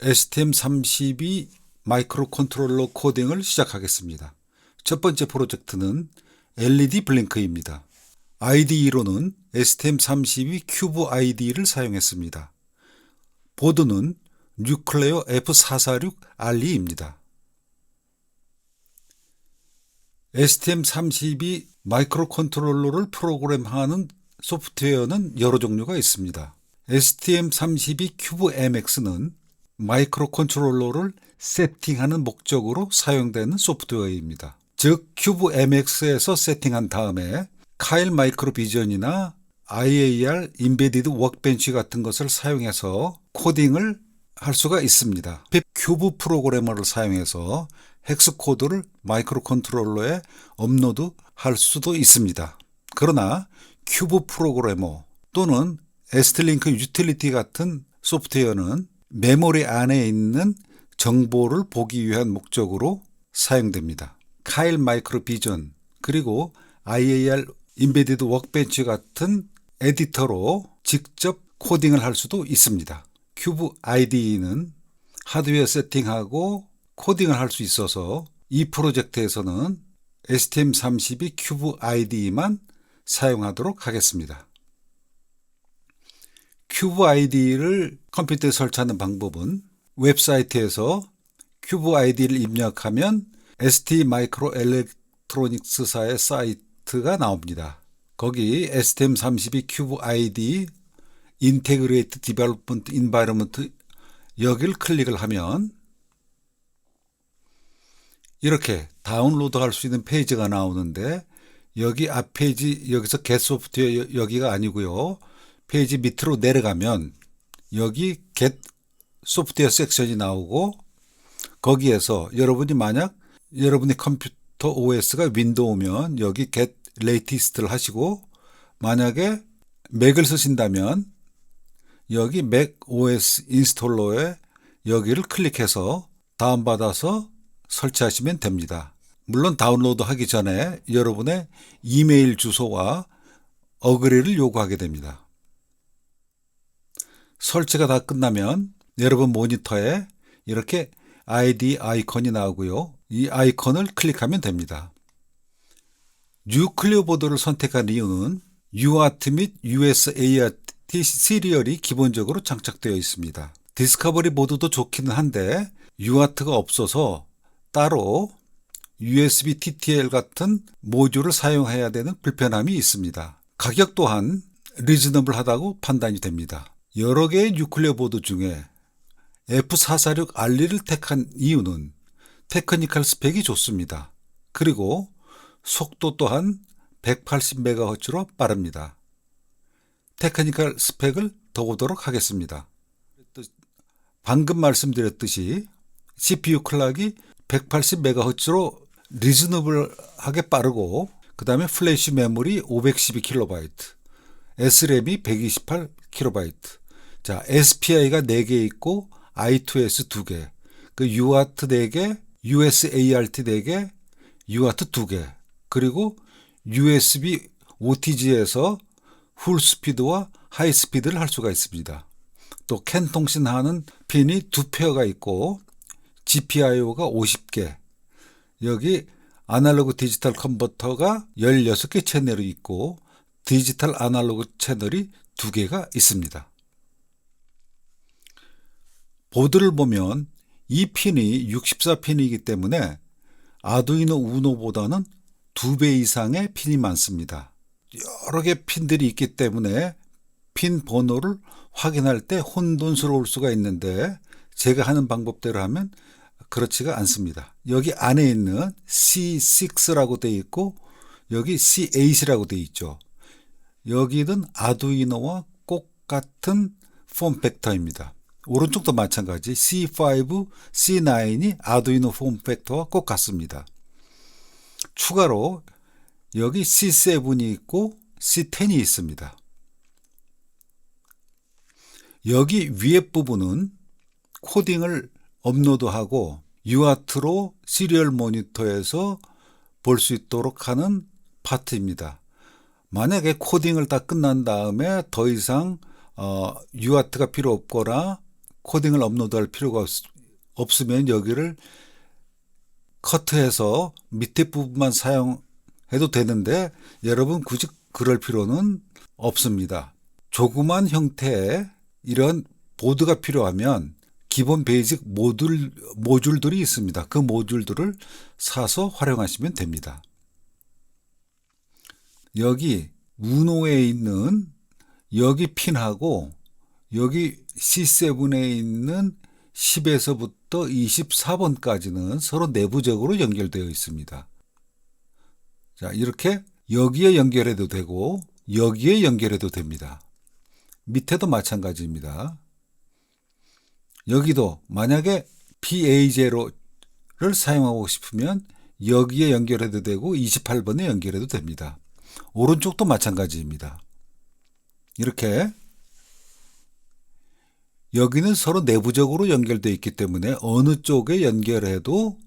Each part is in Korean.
STM32 마이크로 컨트롤러 코딩을 시작하겠습니다. 첫 번째 프로젝트는 LED 블링크입니다. IDE로는 STM32 큐브 IDE를 사용했습니다. 보드는 뉴클레어 F446RE입니다. STM32 마이크로 컨트롤러를 프로그램하는 소프트웨어는 여러 종류가 있습니다. STM32 큐브 MX는 마이크로 컨트롤러를 세팅하는 목적으로 사용되는 소프트웨어입니다. 즉 큐브 MX에서 세팅한 다음에 카일 마이크로 비전이나 IAR 인베디드 워크벤치 같은 것을 사용해서 코딩을 할 수가 있습니다. 큐브 프로그래머를 사용해서 헥스 코드를 마이크로 컨트롤러에 업로드 할 수도 있습니다. 그러나 큐브 프로그래머 또는 에스트링크 유틸리티 같은 소프트웨어는 메모리 안에 있는 정보를 보기 위한 목적으로 사용됩니다. 카일 마이크로 비전 그리고 IAR 인베디드 워크벤치 같은 에디터로 직접 코딩을 할 수도 있습니다. 큐브 IDE는 하드웨어 세팅하고 코딩을 할 수 있어서 이 프로젝트에서는 STM32 큐브 IDE만 사용하도록 하겠습니다. 큐브 ID를 컴퓨터에 설치하는 방법은 웹사이트에서 큐브 ID를 입력하면 ST 마이크로 엘렉트로닉스사의 사이트가 나옵니다. 거기 STM32 큐브 ID 인테그레이트 디벨롭먼트 인바이러먼트 여기를 클릭을 하면 이렇게 다운로드 할 수 있는 페이지가 나오는데 여기 앞 페이지 여기서 get 소프트웨어 여기가 아니고요. 페이지 밑으로 내려가면 여기 get 소프트웨어 섹션이 나오고 거기에서 여러분이 만약 여러분의 컴퓨터 OS가 윈도우면 여기 get latest를 하시고 만약에 맥을 쓰신다면 여기 맥 OS 인스톨러에 여기를 클릭해서 다운받아서 설치하시면 됩니다. 물론 다운로드 하기 전에 여러분의 이메일 주소와 어그리를 요구하게 됩니다. 설치가 다 끝나면 여러분 모니터에 이렇게 ID 아이콘이 나오고요. 이 아이콘을 클릭하면 됩니다. 뉴 클리어 보드를 선택한 이유는 UART 및 USART 시리얼이 기본적으로 장착되어 있습니다. 디스커버리 보드도 좋기는 한데 UART가 없어서 따로 USB TTL 같은 모듈을 사용해야 되는 불편함이 있습니다. 가격 또한 리즈너블하다고 판단이 됩니다. 여러 개의 뉴클리어 보드 중에 F446RE를 택한 이유는 테크니컬 스펙이 좋습니다. 그리고 속도 또한 180MHz로 빠릅니다. 테크니컬 스펙을 더 보도록 하겠습니다. 방금 말씀드렸듯이 CPU 클락이 180MHz로 리즈너블하게 빠르고 그 다음에 플래시 메모리 512KB, 128KB, 자 SPI가 4개 있고 I2S 2개, 그 UART 4개, USART 4개, UART 2개, 그리고 USB OTG에서 풀 스피드와 하이 스피드를 할 수가 있습니다. 또 캔 통신하는 핀이 두 페어가 있고 GPIO가 50개, 여기 아날로그 디지털 컨버터가 16개 채널이 있고 디지털 아날로그 채널이 2개가 있습니다. 보드를 보면 이 핀이 64핀이기 때문에 아두이노 우노보다는 2배 이상의 핀이 많습니다. 여러 개 핀들이 있기 때문에 핀 번호를 확인할 때 혼돈스러울 수가 있는데 제가 하는 방법대로 하면 그렇지가 않습니다. 여기 안에 있는 C6라고 되어 있고 여기 C8이라고 되어 있죠. 여기는 아두이노와 꼭 같은 폼 팩터입니다. 오른쪽도 마찬가지 C5, C9이 아두이노 폼 팩터와 꼭 같습니다. 추가로 여기 C7이 있고 C10이 있습니다. 여기 위에 부분은 코딩을 업로드하고 UART로 시리얼 모니터에서 볼 수 있도록 하는 파트입니다. 만약에 코딩을 다 끝난 다음에 더 이상 어, UART가 필요 없거나 코딩을 업로드할 필요가 없, 없으면 여기를 커트해서 밑에 부분만 사용해도 되는데 여러분 굳이 그럴 필요는 없습니다. 조그만 형태의 이런 보드가 필요하면 기본 베이직 모듈, 모듈들이 있습니다. 그 모듈들을 사서 활용하시면 됩니다. 여기 우노에 있는 여기 핀하고 여기 C7에 있는 10에서부터 24번까지는 서로 내부적으로 연결되어 있습니다. 자, 이렇게 여기에 연결해도 되고 여기에 연결해도 됩니다. 밑에도 마찬가지입니다. 여기도 만약에 PA0를 사용하고 싶으면 여기에 연결해도 되고 28번에 연결해도 됩니다. 오른쪽도 마찬가지입니다. 이렇게 여기는 서로 내부적으로 연결되어 있기 때문에 어느 쪽에 연결해도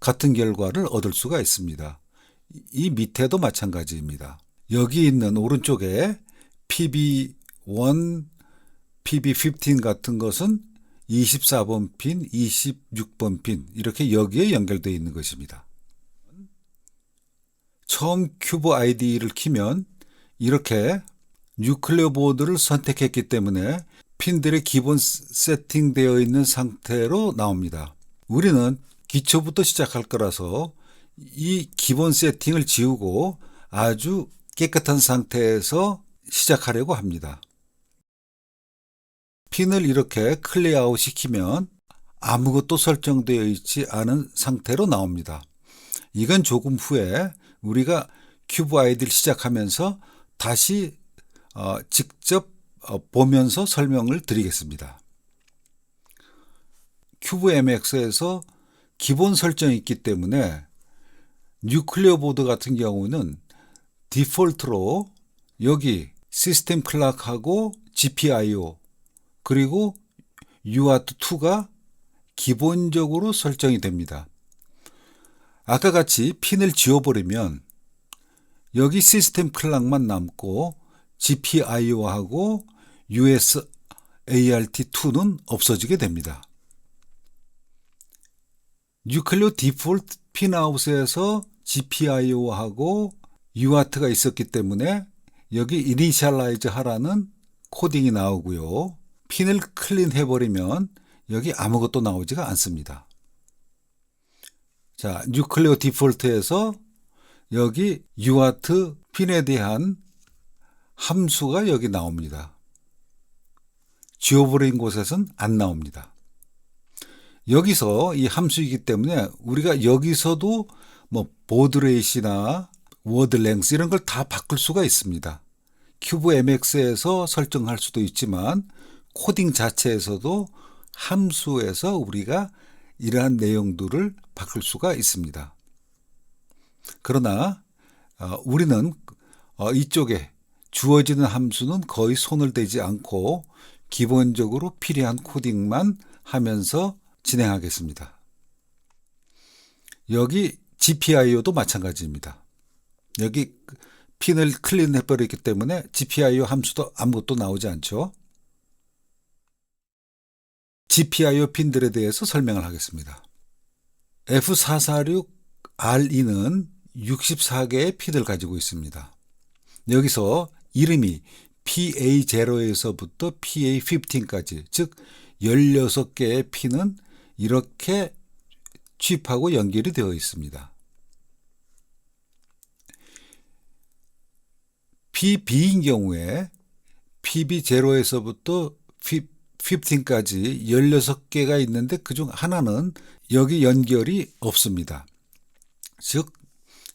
같은 결과를 얻을 수가 있습니다. 이 밑에도 마찬가지입니다. 여기 있는 오른쪽에 PB1, PB15 같은 것은 24번 핀, 26번 핀 이렇게 여기에 연결되어 있는 것입니다. 처음 큐브 아이디를 키면 이렇게 뉴클리어 보드를 선택했기 때문에 핀들의 기본 세팅되어 있는 상태로 나옵니다. 우리는 기초부터 시작할 거라서 이 기본 세팅을 지우고 아주 깨끗한 상태에서 시작하려고 합니다. 핀을 이렇게 클리어아웃 시키면 아무것도 설정되어 있지 않은 상태로 나옵니다. 이건 조금 후에 우리가 큐브 아이디를 시작하면서 다시 어, 직접 어, 보면서 설명을 드리겠습니다. 큐브 MX에서 기본 설정이 있기 때문에 뉴클리어 보드 같은 경우는 디폴트로 여기 시스템 클락하고 GPIO 그리고 UART2가 기본적으로 설정이 됩니다. 아까 같이 핀을 지워버리면 여기 시스템 클락만 남고 GPIO하고 USART2는 없어지게 됩니다. 뉴클리오 디폴트 핀아웃에서 GPIO하고 UART가 있었기 때문에 여기 이니셜라이즈 하라는 코딩이 나오고요. 핀을 클린 해버리면 여기 아무것도 나오지가 않습니다. 자, 뉴클리오 디폴트에서 여기 UART 핀에 대한 함수가 여기 나옵니다. 지워버린 곳에선 안 나옵니다. 여기서 이 함수이기 때문에 우리가 여기서도 뭐 보드레이시나 워드 랭스 이런 걸 다 바꿀 수가 있습니다. 큐브 MX에서 설정할 수도 있지만 코딩 자체에서도 함수에서 우리가 이러한 내용들을 바꿀 수가 있습니다. 그러나 어, 우리는 어, 이쪽에 주어지는 함수는 거의 손을 대지 않고 기본적으로 필요한 코딩만 하면서 진행하겠습니다. 여기 GPIO도 마찬가지입니다. 여기 핀을 클린해 버렸기 때문에 GPIO 함수도 아무것도 나오지 않죠. GPIO 핀들에 대해서 설명을 하겠습니다. F446RE는 64개의 핀을 가지고 있습니다. 여기서 이름이 PA0에서부터 PA15까지, 즉 16개의 핀은 이렇게 칩하고 연결이 되어 있습니다. PB인 경우에 PB0에서부터 15까지 16개가 있는데 그중 하나는 여기 연결이 없습니다. 즉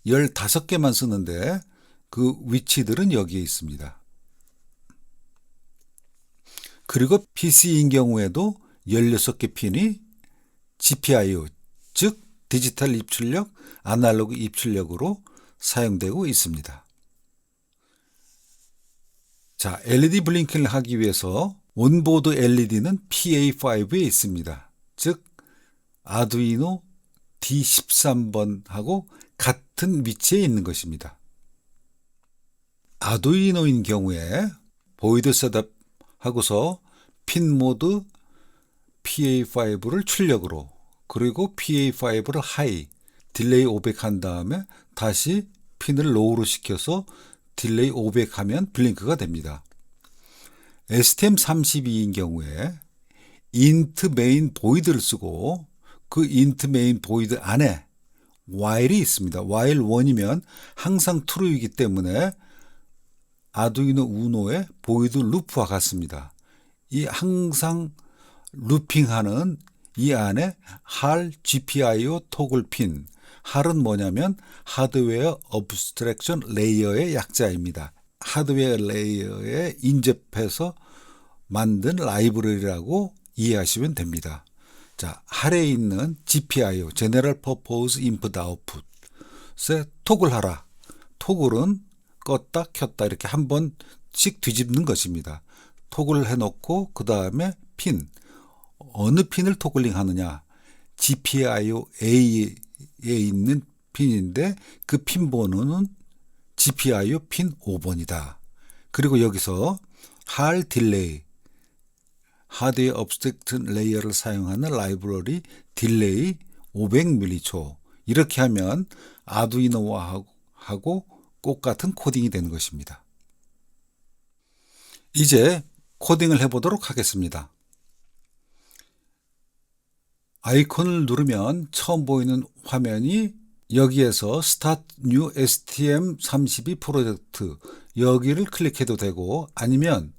15개만 쓰는데 그 위치들은 여기에 있습니다. 그리고 PC인 경우에도 16개 핀이 GPIO, 즉 디지털 입출력, 아날로그 입출력으로 사용되고 있습니다. 자, LED 블링킹을 하기 위해서 온보드 LED는 PA5에 있습니다. 즉, 아두이노 D13번하고 같은 위치에 있는 것입니다. 아두이노인 경우에 보이드 셋업 하고서 핀 모드, PA5를 출력으로 그리고 PA5를 하이 딜레이 500 한 다음에 다시 핀을 로우로 시켜서 딜레이 500 하면 블링크가 됩니다. STM32인 경우에 인트 메인 보이드를 쓰고 그 인트 메인 보이드 안에 while이 있습니다. while 1이면 항상 true이기 때문에 아두이노 우노의 보이드 루프와 같습니다. 이 항상 루핑하는 이 안에 할 GPIO 토글 핀 할은 뭐냐면 하드웨어 어브스트랙션 레이어의 약자입니다. 하드웨어 레이어에 인접해서 만든 라이브러리라고 이해하시면 됩니다. 자, 할에 있는 GPIO, General Purpose Input Output에 토글 하라. 토글은 껐다 켰다 이렇게 한 번씩 뒤집는 것입니다. 토글을 해놓고 그 다음에 핀 어느 핀을 토글링 하느냐 GPIO A에 있는 핀인데 그 핀 번호는 GPIO 핀 5번이다. 그리고 여기서 할 딜레이 하드웨어 업스트랙트 레이어를 사용하는 라이브러리 딜레이 500m초 이렇게 하면 아두이노와 하고 똑같은 코딩이 되는 것입니다. 이제 코딩을 해보도록 하겠습니다. 아이콘을 누르면 처음 보이는 화면이 여기에서 Start New STM32 프로젝트 여기를 클릭해도 되고 아니면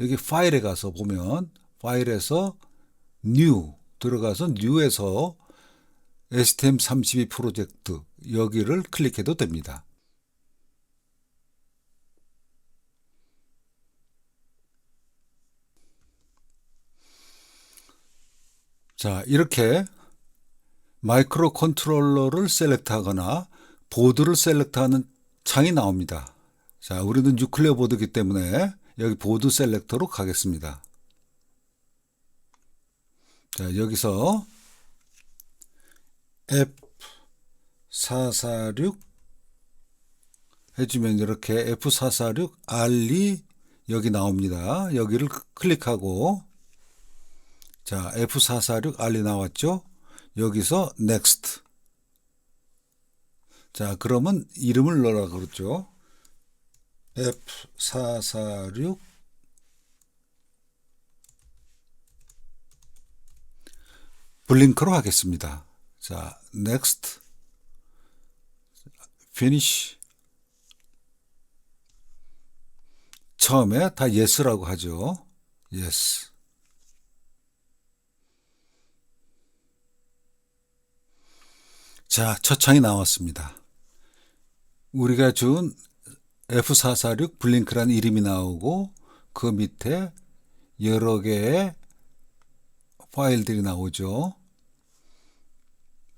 여기 파일에 가서 보면 파일에서 New 들어가서 New에서 STM32 프로젝트 여기를 클릭해도 됩니다. 자, 이렇게 마이크로 컨트롤러를 셀렉트하거나 보드를 셀렉트하는 창이 나옵니다. 자, 우리는 뉴클리어 보드이기 때문에 여기 보드 셀렉터로 가겠습니다. 자, 여기서 F446 해주면 이렇게 F446 R2 여기 나옵니다. 여기를 클릭하고 자, F446 알리 나왔죠? 여기서 next. 자, 그러면 이름을 넣으라 그랬죠? F446 블링크로 하겠습니다. 자, next. finish. 처음에 다 yes라고 하죠. yes. 자, 첫 창이 나왔습니다. 우리가 준 F446 블링크라는 이름이 나오고 그 밑에 여러 개의 파일들이 나오죠.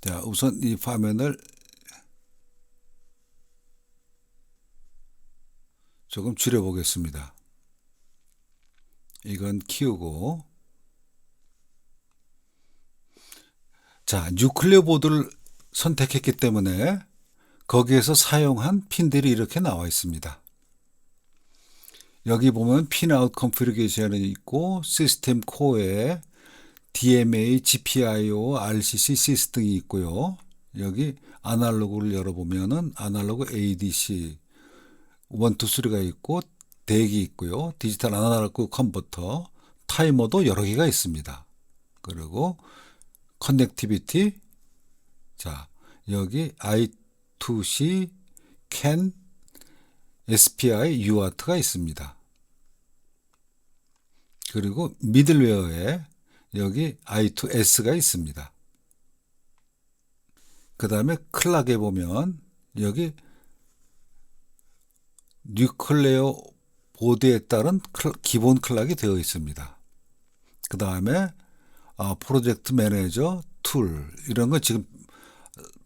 자, 우선 이 화면을 조금 줄여보겠습니다. 이건 키우고 자, 뉴클리어 보드를 선택했기 때문에 거기에서 사용한 핀들이 이렇게 나와 있습니다. 여기 보면 핀아웃 컨피그레이션이 있고 시스템 코어에 DMA, GPIO, RCC 시스템이 있고요. 여기 아날로그를 열어보면은 아날로그 ADC 1, 2, 3가 있고 대기 있고요. 디지털 아날로그 컨버터, 타이머도 여러 개가 있습니다. 그리고 커넥티비티 자, 여기 I2C, CAN, SPI, UART가 있습니다. 그리고 미들웨어에 여기 I2S가 있습니다. 그 다음에 클락에 보면 여기 뉴클레어 보드에 따른 기본 클락이 되어 있습니다. 그 다음에 아, 프로젝트 매니저 툴 이런 건 지금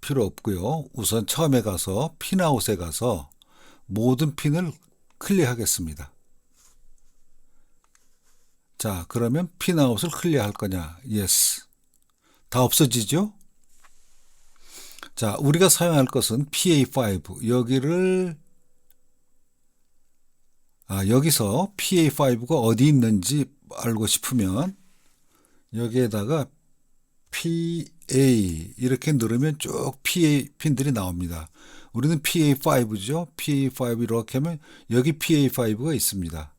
필요 없고요. 우선 처음에 가서 핀아웃에 가서 모든 핀을 클리어하겠습니다. 자, 그러면 핀아웃을 클리어할 거냐? Yes. 다 없어지죠? 자, 우리가 사용할 것은 PA5. 여기를 아, 여기서 PA5가 어디 있는지 알고 싶으면 여기에다가 PA 이렇게 누르면 쭉 PA 핀들이 나옵니다. 우리는 PA5죠. PA5 이렇게 하면 여기 PA5가 있습니다.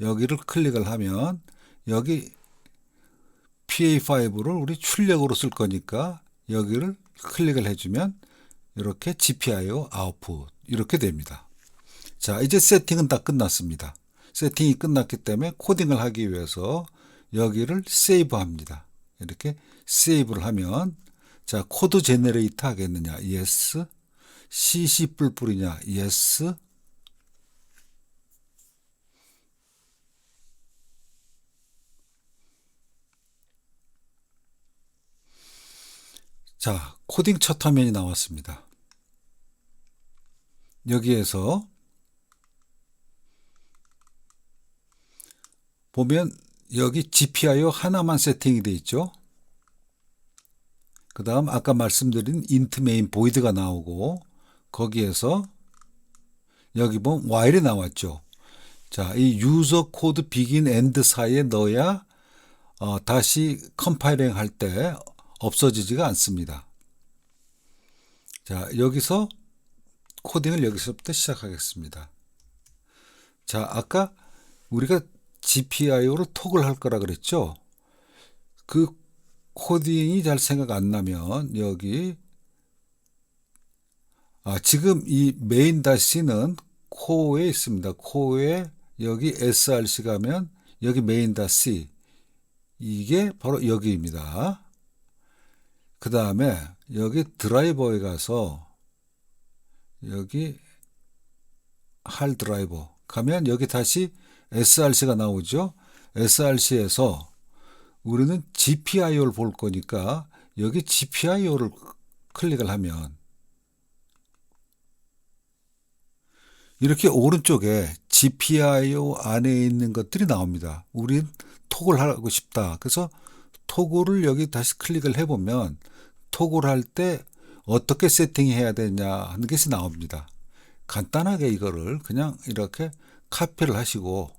여기를 클릭을 하면 여기 PA5를 우리 출력으로 쓸 거니까 여기를 클릭을 해주면 이렇게 GPIO 아웃풋 이렇게 됩니다. 자, 이제 세팅은 다 끝났습니다. 세팅이 끝났기 때문에 코딩을 하기 위해서 여기를 세이브 합니다. 이렇게 세이브를 하면 자, 코드 제너레이터 하겠느냐? yes. cc 뿔뿔이냐? yes. 자, 코딩 첫 화면이 나왔습니다. 여기에서 보면 여기 GPIO 하나만 세팅이 되어 있죠. 그 다음 아까 말씀드린 int main void가 나오고 거기에서 여기 보면 while이 나왔죠. 자, 이 유저 코드 begin end 사이에 넣어야 어, 다시 컴파일링 할 때 없어지지가 않습니다. 자, 여기서 코딩을 여기서부터 시작하겠습니다. 자, 아까 우리가 GPIO로 톡을 할 거라 그랬죠? 그 코딩이 잘 생각 안 나면 여기 아, 지금 이 메인 다시는 코어에 있습니다. 코어에 여기 src 가면 여기 메인 다시 이게 바로 여기입니다. 그 다음에 여기 드라이버에 가서 여기 할 드라이버 가면 여기 다시 src가 나오죠. src에서 우리는 GPIO를 볼 거니까 여기 GPIO를 클릭을 하면 이렇게 오른쪽에 GPIO 안에 있는 것들이 나옵니다. 우린 톡을 하고 싶다. 그래서 토글을 여기 다시 클릭을 해보면 토글 할 때 어떻게 세팅해야 되냐 하는 것이 나옵니다. 간단하게 이거를 그냥 이렇게 카피를 하시고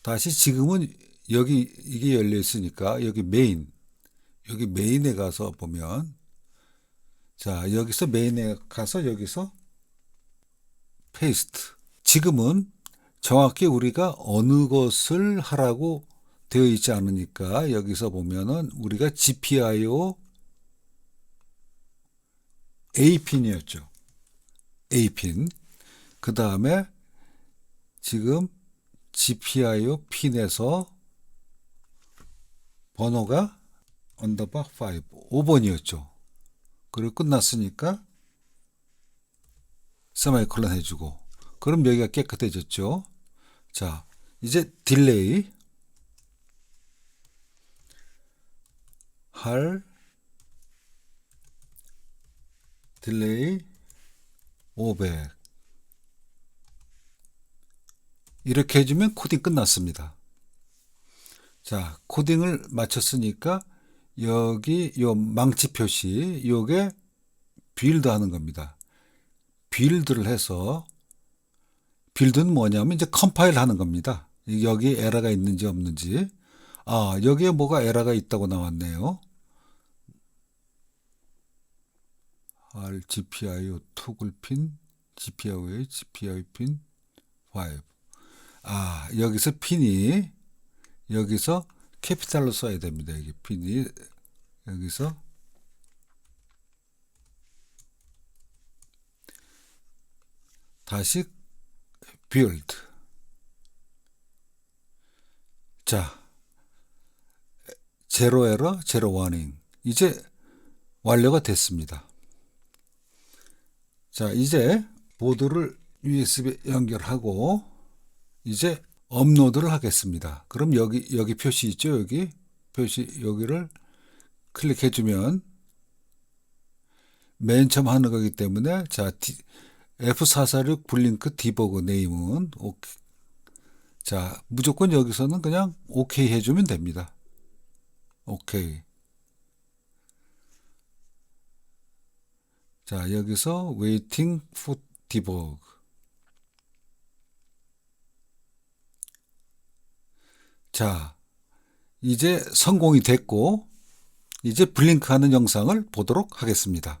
다시 지금은 여기 이게 열려 있으니까 여기 메인 여기 메인에 가서 보면 자 여기서 메인에 가서 여기서 페이스트 지금은 정확히 우리가 어느 것을 하라고 되어 있지 않으니까 여기서 보면은 우리가 GPIO A핀이었죠. A핀. 그 다음에 지금 GPIO 핀에서 번호가 언더바 5, 5번이었죠. 그리고 끝났으니까 세마이콜론 해주고 그럼 여기가 깨끗해졌죠. 자, 이제 딜레이 할 딜레이 500 이렇게 해주면 코딩 끝났습니다. 자, 코딩을 마쳤으니까 여기 요 망치 표시 요게 빌드 하는 겁니다. 빌드를 해서 빌드는 뭐냐면 이제 컴파일 하는 겁니다. 여기 에러가 있는지 없는지. 아, 여기에 뭐가 에러가 있다고 나왔네요. R GPIO 토글 핀, GPIO의 GPIO 핀 5. 아, 여기서 핀이 여기서 캐피탈로 써야 됩니다. 이게 핀이 여기서 다시 build. 자, 제로 에러, 제로 워닝. 이제 완료가 됐습니다. 자, 이제 보드를 USB 연결하고 이제 업로드를 하겠습니다. 그럼 여기 여기 표시 있죠? 여기 표시 여기를 클릭해 주면 맨 처음 하는 거기 때문에 자 F446 블링크 디버그 네임은 오케이. 자, 무조건 여기서는 그냥 오케이 해주면 됩니다. 오케이. 자, 여기서 waiting for debug. 자, 이제 성공이 됐고, 이제 블링크 하는 영상을 보도록 하겠습니다.